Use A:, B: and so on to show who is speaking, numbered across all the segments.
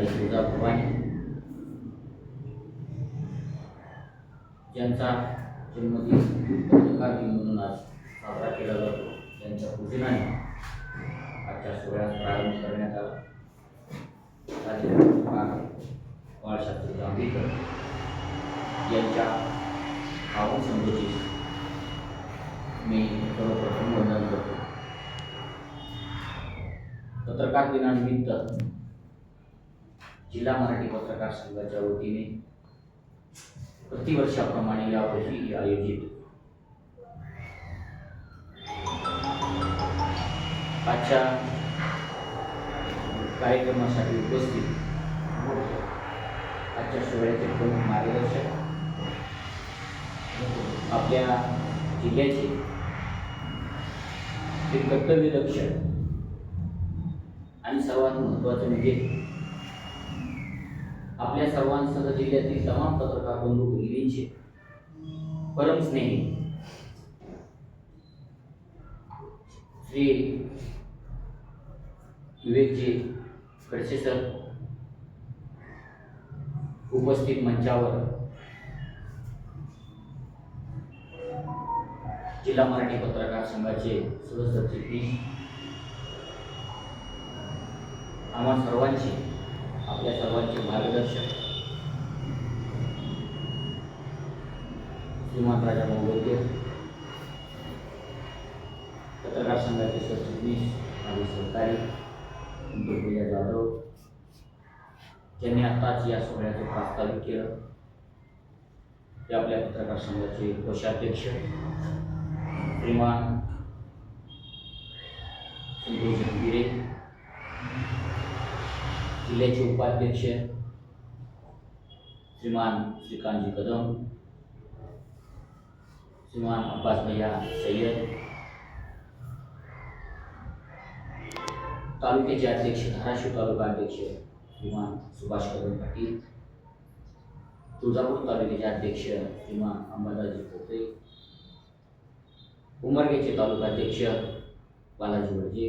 A: आई तुळजाभवानी ज्यांचा जन्मदिन पत्रकार दिन म्हणून आज साजरा केला जातो त्यांच्या पूजनाने आजच्या सोहळ्यास प्रारंभ करण्यात आला. बाळशास्त्री जांभेकर यांच्या पावन समृद्धीस मी सर्वप्रथम वंदन करतो. पत्रकार दिनानिमित्त जिल्हा मराठी पत्रकार संघाच्या वतीने प्रतिवर्षाप्रमाणे यावर्षी आयोजित आजच्या कार्यक्रमासाठी उपस्थित आजच्या सोहळ्याचे प्रमुख मार्गदर्शक आपल्या जिल्ह्याचे ते कर्तव्यदक्ष आणि सर्वात महत्त्वाचं म्हणजे आपल्या सर्वांसह जिल्ह्यातील तमाम पत्रकार बंधू भगिनींचे परम स्नेही श्री विवेकजी खडसे सर उपस्थित मंचावर जिल्हा मराठी पत्रकार संघाचे सदस्य आम्हा सर्वांची आपल्या सर्वांचे मार्गदर्शक श्रीमान राजा मोगोदे पत्रकार संघाचे सरचिटणीस माझे सहकारी दुर्गुजा जाधव. ज्यांनी आत्ताच या सोहळ्याचं प्रास्ताविक केलं. ते आपल्या पत्रकार संघाचे कोषाध्यक्ष. श्रीमान संतोष गिरे जिल्ह्याचे उपाध्यक्ष श्रीमान श्रीकांतजी कदम श्रीमान अब्बास भैया सय्यद तालुक्याचे अध्यक्ष धाराशिव तालुका अध्यक्ष श्रीमान सुभाष कदम पाटील तुळजापूर तालुक्याचे अध्यक्ष श्रीमान अंबादाजी पोपरे उमरगेचे तालुका अध्यक्ष बालाजी वडजे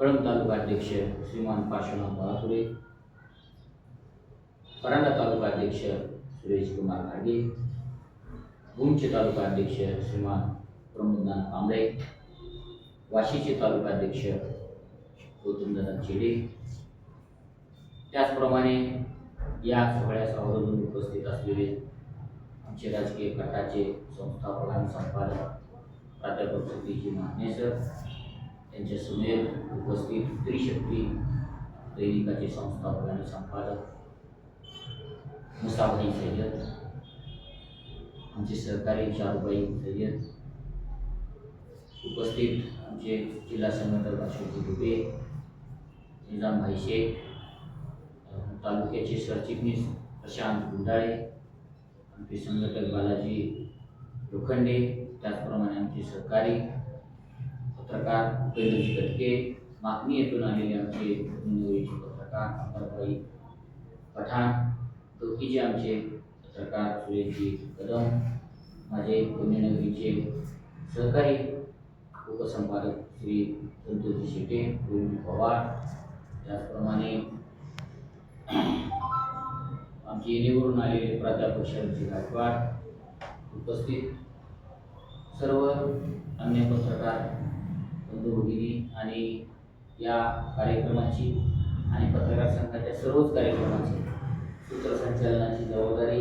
A: कळंब तालुका अध्यक्ष श्रीमान पार्श्वनाथ बाळापुरे परांडा तालुका अध्यक्ष सुरेश कुमार घाडगे भूमचे तालुका अध्यक्ष श्रीमान प्रमोदनाथ कांबळे वाशीचे तालुका अध्यक्ष गौतमदादा चेडे. त्याचप्रमाणे या सोहळ्यास आवर्जून उपस्थित असलेले आमचे राजकीय गटाचे संस्थापक आणि संपादक प्राध्यापक सतीजी माने सर त्यांच्या सुमेर उपस्थित त्रिशक्ती दैनिकाचे संस्थापक आणि संपादक मुसाबाई सय्यद आमचे सहकारी शाहरुबाई सय्यद उपस्थित आमचे जिल्हा संघटक अशोकजी दुबे निजामभाई शेख तालुक्याचे सरचिटणीस प्रशांत गुंडाळे आमचे संघटक बालाजी लोखंडे त्याचप्रमाणे आमचे सहकारी पत्रकार उपेंद्रजी कटके मागणी येथून आलेले आमचे मुंबईचे पत्रकार अमरभाई पठाण दोघीचे आमचे पत्रकार सुरेशजी कदम माझे पुण्यनगरीचे सहकारी उपसंपादक श्री संतोषजी शेटे गोविंद पवार. त्याचप्रमाणे आमचे निवडून आलेले प्राध्यापक शरदजी गायकवाड. उपस्थित सर्व अन्य पत्रकार दोघींनी आणि या कार्यक्रमाची आणि पत्रकार संघाच्या सर्वच कार्यक्रमाची सूत्रसंचालनाची जबाबदारी